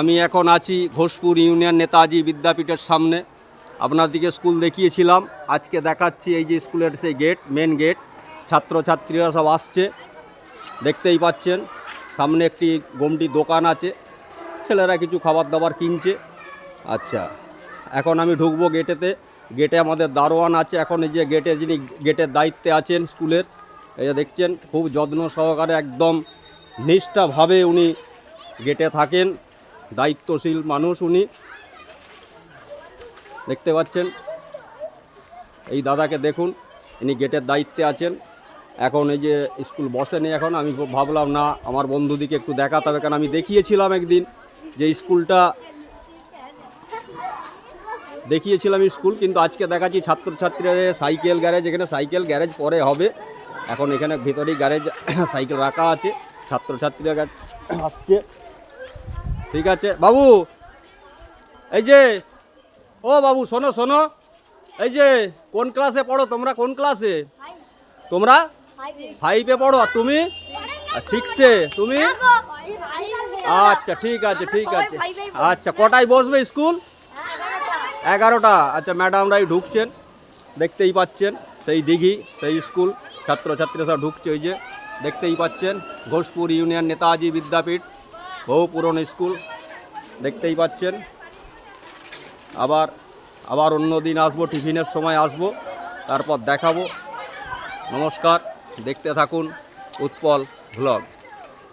আমি এখন আছি ঘোষপুর ইউনিয়ন নেতাজি বিদ্যাপীঠের সামনে। আপনাদেরকে স্কুল দেখিয়েছিলাম। আজকে দেখাচ্ছি এই যে স্কুলের সেই গেট মেন গেট। ছাত্রছাত্রীরা সব আসছে। দেখতেই পাচ্ছেন, সামনে একটি গমটি দোকান আছে। ছেলেরা কিছু খাবার দাবার কিনছে। আচ্ছা এখন আমি ঢুকবো গেটেতে। গেটে আমাদের দারোয়ান আছে। এখন এই যে গেটে যিনি গেটের দায়িত্বে আছেন স্কুলের, এই যে দেখছেন, খুব যত্ন সহকারে একদম নিষ্ঠাভাবে উনি গেটে থাকেন। দায়িত্বশীল মানুষ উনি। দেখতে পাচ্ছেন? এই দাদাকে দেখুন, ইনি গেটের দায়িত্বে আছেন। এখন এই যে স্কুল বসেনি এখন, আমি ভাবলাম, না, আমার বন্ধুদিকে একটু দেখাতে হবে। কারণ আমি দেখিয়েছিলাম একদিন যে স্কুলটা দেখিয়েছিলাম স্কুল, কিন্তু আজকে দেখাচ্ছি ছাত্রছাত্রীদের সাইকেল গ্যারেজ। এখানে সাইকেল গ্যারেজ পরে হবে। এখন এখানে ভিতরেই গ্যারেজ, সাইকেল রাখা আছে। ছাত্রছাত্রীরা আসছে। ঠিক আছে। বাবু এই যে ও বাবু শোনো শোনো। এই যে কোন ক্লাসে পড়ো? তোমরা কোন ক্লাসে তোমরা ফাইভে পড়ো। আর তুমি? সিক্সে তুমি? আচ্ছা ঠিক আছে ঠিক আছে। আচ্ছা কটায় বসবে স্কুল? এগারোটা। আচ্ছা ম্যাডামরাই ঢুকছেন দেখতেই পাচ্ছেন সেই দিঘি সেই স্কুল। ছাত্রছাত্রীরা সব ঢুকছে ওই যে দেখতেই পাচ্ছেন ঘোষপুর ইউনিয়ন নেতাজি বিদ্যাপীঠ বহু পুরনো স্কুল। দেখতেই পাচ্ছেন। আবার আবার অন্য দিন আসব, টিফিনের সময় আসব, তারপর দেখাবো। নমস্কার, দেখতে থাকুন উৎপল ভ্লগ